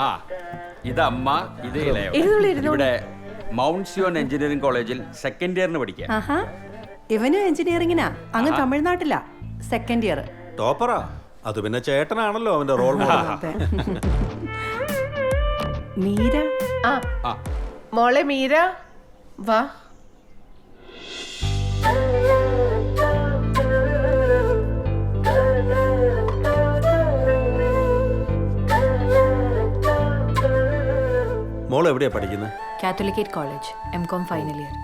ആ ഇത് അമ്മ ഇത് ഇളയവൻ. ഇരുന്നോളൂ, ഇരുന്നോളൂ. ഇവിടെ മൗണ്ട് സിയോൺ എഞ്ചിനീയറിംഗ് കോളേജിൽ സെക്കൻഡ് ഇയറിന് പഠിക്കാം ആഹാ. ഇവനും എഞ്ചിനീയറിംഗിനാ. അങ്ങ് തമിഴ്നാട്ടിലാ. Second year. ടോപ്പറാ. അത് പിന്നെ ചേട്ടനാണല്ലോ അവന്റെ റോൾ മോഡൽ. അതെ. മീര? ആ ആ. മോളെ മീര. വാ. മോൾ എവിടെയാ പഠിക്കുന്നത് Catholicate college M com final year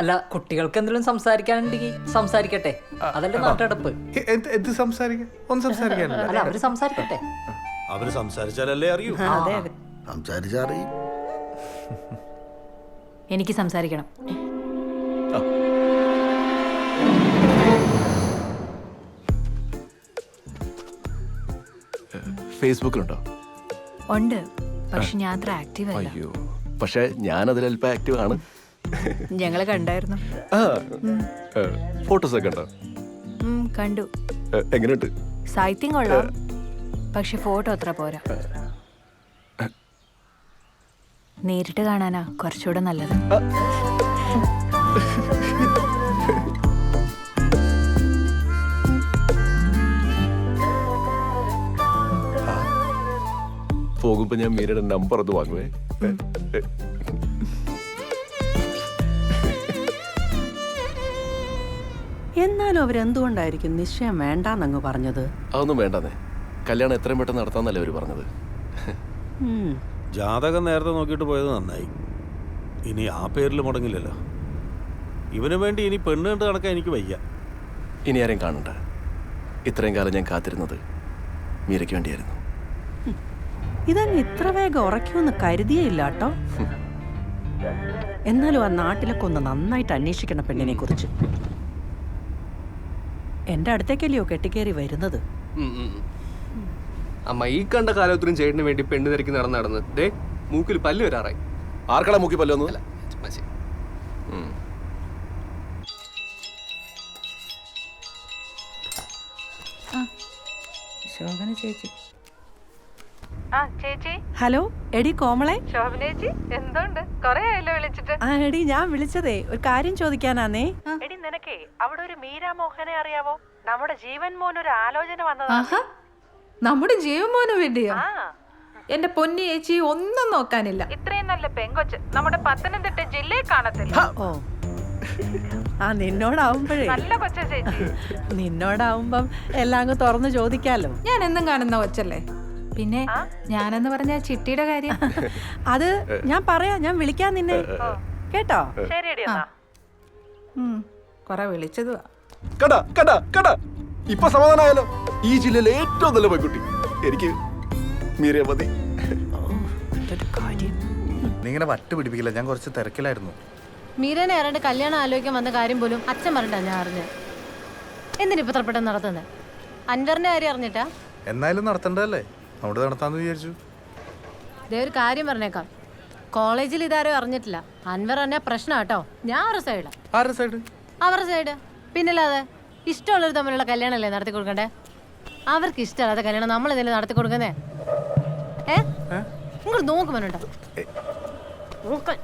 അല്ല കുട്ടികൾക്ക് എന്തെങ്കിലും സംസാരിക്കാനുണ്ടെങ്കിൽ സംസാരിക്കട്ടെ. അതല്ലേ നാട്ടടപ്പ്. എന്ത് എന്ത് സംസാരിക്കാൻ? ഒന്നും സംസാരിക്കാനില്ല. അല്ല അവർ സംസാരിക്കട്ടെ. അവർ സംസാരിച്ചാലല്ലേ അറിയൂ. അതെ അതെ. സംസാരിച്ചറിയും. എനിക്ക് സംസാരിക്കണം. ഫേസ്ബുക്കിലുണ്ടോ ഉണ്ട്. പക്ഷെ ഞാൻ അത്ര ആക്റ്റീവ് അല്ല. അയ്യോ. പക്ഷെ ഞാൻ അതിൽ അല്പം ആക്റ്റീവ് ആണ്. ഞങ്ങൾ കണ്ടായിരുന്നു. ഫോട്ടോസ് ഒക്കെ ഉണ്ടോ ഉം, കണ്ടു. ഏ, എങ്ങനെയുണ്ട്? സാഹിത്യം കൊള്ളാം. പക്ഷെ ഫോട്ടോ അത്ര പോരാ. നേരിട്ട് കാണാനാ കുറച്ചുകൂടെ നല്ലത്. പോകുമ്പോ ഞാൻ മീരയുടെ നമ്പർ ഒന്ന് വാങ്ങുവേ. എന്നാലും അവരെന്തുകൊണ്ടായിരിക്കും നിശ്ചയം വേണ്ടാന്നങ്ങ് പറഞ്ഞത്? അതൊന്നും വേണ്ടെന്നേ. കല്യാണം എത്രയും പെട്ടെന്ന് നടത്താന്നല്ലേ അവർ പറഞ്ഞത്. ഉം. ജാതകം നേരത്തെ നോക്കിയിട്ട് പോയത് നന്നായി. ഇനി ആ പേരിൽ മുടങ്ങില്ലല്ലോ. ഇവന് വേണ്ടി ഇനി പെണ്ണ് കണ്ട് നടക്കാൻ എനിക്ക് വയ്യ. ഇനി ആരെയും കാണണ്ട. ഇത്രയും കാലം ഞാൻ കാത്തിരുന്നത് മീരയ്ക്ക് വേണ്ടിയായിരുന്നു. ഇതങ്ങ് ഇത്ര വേഗം ഉറക്കുമെന്ന് കരുതിയേയില്ല കേട്ടോ. എന്നാലും ആ നാട്ടിലൊക്കെ ഒന്ന് നന്നായിട്ട് അന്വേഷിക്കണം പെണ്ണിനെ കുറിച്ച് എന്റെ അടുത്തേക്കല്ലയോ കെട്ടിക്കേറി വരുന്നത്. അമ്മ ഈ കണ്ട കാലത്തിനും ചേട്ടന് വേണ്ടി പെണ്ണ് തിരക്കി നടന്ന് നടന്ന് ദേ മൂക്കിൽ പല്ല് വരാറായി. ആർക്കടാ മൂക്കി പല്ലൊന്നും അല്ല ചുമ്മാ ശരി. ശോഭന ചേച്ചി ചേച്ചി. ഹലോ എടി കോമളെ? ശോഭനേച്ചി എന്തുണ്ട്? കൊറേ ആയല്ലോ വിളിച്ചിട്ട്. ആ എടി ഞാൻ വിളിച്ചതേ ഒരു കാര്യം ചോദിക്കാനാന്നേ. എടി നിനക്കേ അവിടെ ഒരു മീരാ മോഹനെ അറിയാവോ? നമ്മുടെ ജീവൻ മോൻ ഒരു ആലോചന വന്നതാ. ആഹാ നമ്മുടെ ജീവമോന് വേണ്ടിയോ? ആ. എന്റെ പൊന്നി ചേച്ചി ഒന്നും നോക്കാനില്ല. ഇത്രയും നല്ല പെങ്കൊച്ച് നമ്മുടെ പത്തനംതിട്ട ജില്ലയിൽ കാണത്തില്ല. ഓ. ആ നിന്നോടാവുമ്പോഴേ. നല്ല കൊച്ച ചേച്ചി. നിന്നോടാവുമ്പം എല്ലാം അങ്ങ് തുറന്ന് ചോദിക്കാലോ. ഞാൻ എന്നും കാണുന്ന കൊച്ചല്ലേ? പിന്നെ ഞാനെന്ന് പറഞ്ഞ ചിട്ടിയുടെ കാര്യം. അത് ഞാൻ പറയാം ഞാൻ വിളിക്കാൻ നിന്നെ. കേട്ടോ? കൊറേ വിളിച്ചതുവാ. കടാ കടാ കടാ. ഇപ്പൊ സമാധാനമായാലോ ഈ ജില്ലയിലെ ഏറ്റവും നല്ല പെൺകുട്ടി. എനിക്ക് മീരയെ മതി ഇതൊരു കാര്യം. നീ ഇങ്ങനെ വട്ട് പിടിപ്പിക്കില്ല. ഞാൻ കുറച്ച് തിരക്കിലായിരുന്നു. മീരനെ ആരാണ്ട് കല്യാണം ആലോചിക്കാൻ വന്ന കാര്യം പോലും അച്ഛൻ പറഞ്ഞിട്ടാ ഞാൻ അറിഞ്ഞ. എന്തിനാ ഇപ്പൊ നടത്തുന്നത് അൻവറിന്റെ കാര്യം അറിഞ്ഞിട്ടാ? എന്നാലും നടത്തണ്ടല്ലേ അവിടെ നടത്താന്ന് വിചാരിച്ചു. ദേ ഒരു കാര്യം പറഞ്ഞേക്കാം. കോളേജിൽ ഇതാരും അറിഞ്ഞിട്ടില്ല. അൻവർ തന്നെ പ്രശ്നം കേട്ടോ ഞാൻ ഒരു സൈഡ് ആരുടെ സൈഡ് അവരുടെ സൈഡ് പിന്നല്ലാതെ ഇഷ്ടമുള്ളവർ തമ്മിലുള്ള കല്യാണമല്ലേ നടത്തി കൊടുക്കണ്ടേ? അവർക്ക് ഇഷ്ടമല്ലാത്ത കല്യാണം നമ്മൾ ഇതിൽ നടത്തി കൊടുക്കുന്നേ? ഏ? നിങ്ങൾ നോക്കുമോനുണ്ടോ നോക്കാൻ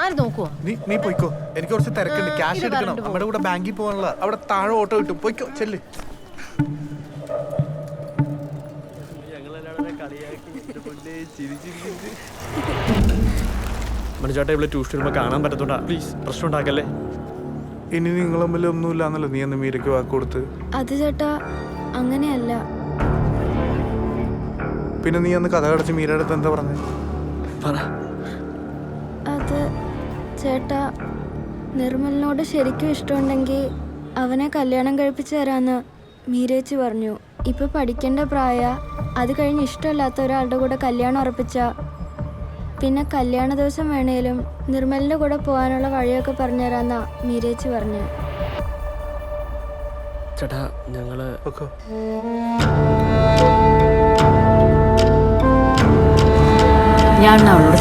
ആര് നോക്കുവോ? നീ നീ പോയിക്കോ. എനിക്ക് കുറച്ച് തിരക്കുണ്ട്. ക്യാഷ് എടുക്കണം. നമ്മുടെ കൂടെ ബാങ്കിൽ പോകാനുള്ള. അവിടെ താഴെ ഓട്ടോ കിട്ടും. പോയിക്കോ ചെല്ല്. മനുചേട്ടാ ഇവിടെ ട്യൂഷൻ കാണാൻ പറ്റത്തോണ്ടാ? പ്ലീസ് പ്രശ്നം ഉണ്ടാക്കല്ലേ ഇനി നിങ്ങൾ തമ്മിൽ ഒന്നുമില്ലാന്നല്ലോ നീ എന്ന് മീരയ്ക്ക് വാക്ക് കൊടുത്ത്? അത് ചേട്ടാ അങ്ങനെയല്ല. പിന്നെ നീ അന്ന് കഥ കടച്ച് മീരയുടെ അടുത്ത് എന്താ പറഞ്ഞത് അത് ചേട്ടാ നിർമ്മലിനോട് ശരിക്കും ഇഷ്ടമുണ്ടെങ്കിൽ അവനെ കല്യാണം കഴിപ്പിച്ചു തരാന്ന് മീരേച്ചി പറഞ്ഞു. ഇപ്പൊ പഠിക്കേണ്ട പ്രായ അത് കഴിഞ്ഞ് ഇഷ്ടമല്ലാത്ത ഒരാളുടെ കൂടെ കല്യാണം ഉറപ്പിച്ച. പിന്നെ കല്യാണ ദിവസം വേണേലും നിർമ്മലിന്റെ കൂടെ പോകാനുള്ള വഴിയൊക്കെ പറഞ്ഞുതരാന്നാ മീരേച്ചി പറഞ്ഞു. ചേട്ടാ ഞങ്ങൾ പൊക്കോ ഞാൻ അവളോട്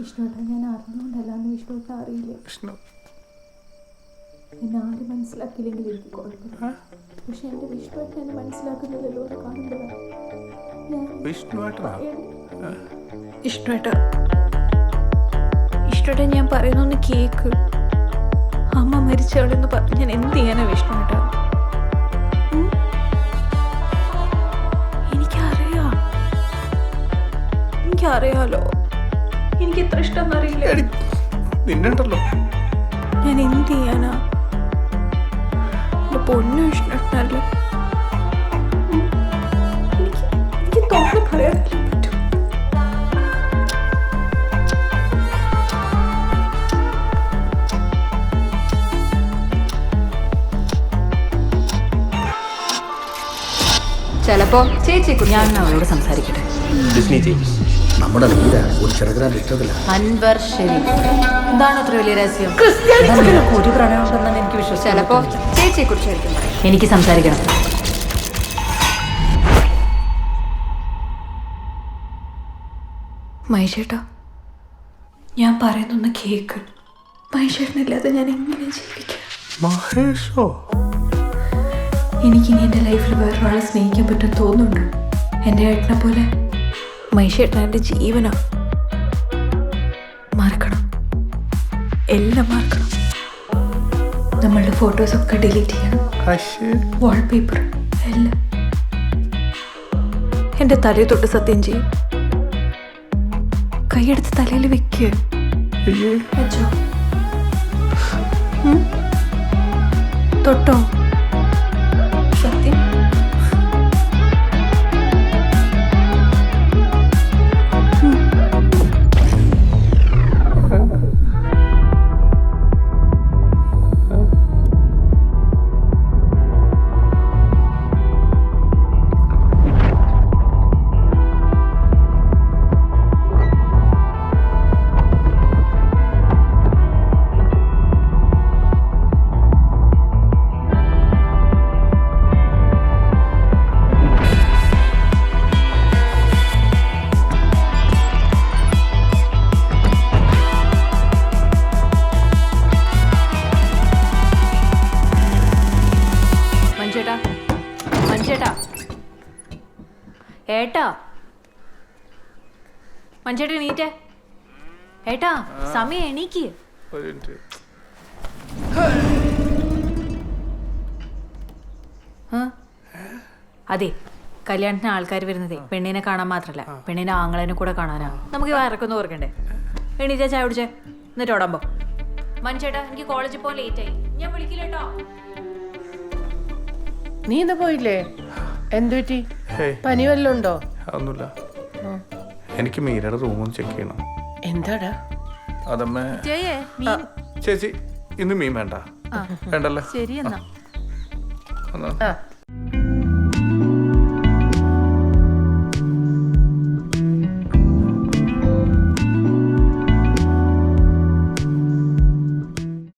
വിഷ്ണുവേട്ട ഞാൻ അറിഞ്ഞുകൊണ്ടല്ലാന്ന് അറിയില്ലേ? വിഷ്ണു എന്നെ ആരും മനസ്സിലാക്കിയില്ലെങ്കിൽ എനിക്ക് കുഴപ്പമില്ല. പക്ഷെ എന്റെ വിഷ്ണുവേട്ടൻ എന്നെ മനസ്സിലാക്കുന്നില്ലല്ലോ എന്ന് കാണുമ്പോഴാണ് ഞാൻ പറയുന്നൊന്ന് കേക്ക്. അമ്മ മരിച്ചവളെന്ന് പറഞ്ഞ് ഞാൻ എന്ത് ചെയ്യാനാ വിഷ്ണുവേട്ട? ഉം? എനിക്കറിയാം. എനിക്കറിയാലോ. എനിക്ക് ഇത്ര ഇഷ്ടം അറിയില്ല നിന്നുണ്ടല്ലോ. ഞാൻ എന്ത് ചെയ്യാനാ? പൊന്നും ഇഷ്ടമല്ലേ എനിക്ക് തുറന്ന് പറയാനല്ലേ പറ്റൂ. ചിലപ്പോ ചേച്ചി ഞാൻ അവളോട് സംസാരിക്കട്ടെ നമ്മുടെ വീട് ഒരു ചെറുകിടാൻ ഇഷ്ടത്തില്ല അൻവർ ശരി എന്താണ് അത്ര വലിയ രഹസ്യം. ഒരു പ്രണയം ഉണ്ടെന്നാണ് എനിക്ക് വിശ്വസിച്ചത് ചിലപ്പോ ചേച്ചിയെ കുറിച്ചായിരിക്കും എനിക്ക് സംസാരിക്കണം. മൈഷേട്ടാ ഞാൻ പറയുന്നൊന്ന് കേക്ക്. മഹേഷേട്ടനില്ലാതെ ഞാൻ എങ്ങനെ ജീവിക്കാം? മഹേഷോ? എനിക്കിനി എന്റെ ലൈഫിൽ വേറൊരാളെ സ്നേഹിക്കാൻ പറ്റും തോന്നുന്നുണ്ട്? എന്റെ ഏട്ടനെ പോലെ മൈഷേട്ടൻ എന്റെ ജീവനാ? മറക്കണം. എല്ലാം മറക്കണം. നമ്മളുടെ ഫോട്ടോസൊക്കെ ഡിലീറ്റ് ചെയ്യണം. വാൾപേപ്പർ എല്ലാം. എന്റെ തലയിൽ തൊട്ട് സത്യം ചെയ്യും. കൈയെടുത്ത് തലയിൽ വെക്കുക തൊട്ടോ? ഏട്ടാ. മഞ്ചേട്ടാ എണീറ്റേ. ഏട്ടാ സമയം എണീക്ക്? അതെ കല്യാണത്തിന് ആൾക്കാർ വരുന്നതേ. പെണ്ണിനെ കാണാൻ മാത്രല്ല. പെണ്ണിനെ ആങ്ങളേനെ കൂടെ കാണാനാ. നമുക്ക് വയറക്കൊന്നും ഓർക്കണ്ടേ? എണീറ്റാ ചായ കുടിച്ചേ. എന്നിട്ട് ഓടാമ്പോ മഞ്ചേട്ടാ എനിക്ക് കോളേജിൽ പോകാൻ ലേറ്റായി ആയി. ഞാൻ വിളിക്കില്ലേട്ടോ നീ എന്താ പോയില്ലേ? എന്തു പറ്റി? ഹേയ് പനി വല്ലതും ഉണ്ടോ? അതൊന്നുമില്ല. എനിക്ക് മീരയുടെ റൂം ഒന്ന് ചെക്ക് ചെയ്യണം. എന്താടാ? അതമ്മേ. ജയേ ചേച്ചി ഇന്ന് മീൻ വേണ്ട. വേണ്ടല്ലോ? ശരി എന്നാ. എന്നാ ആ.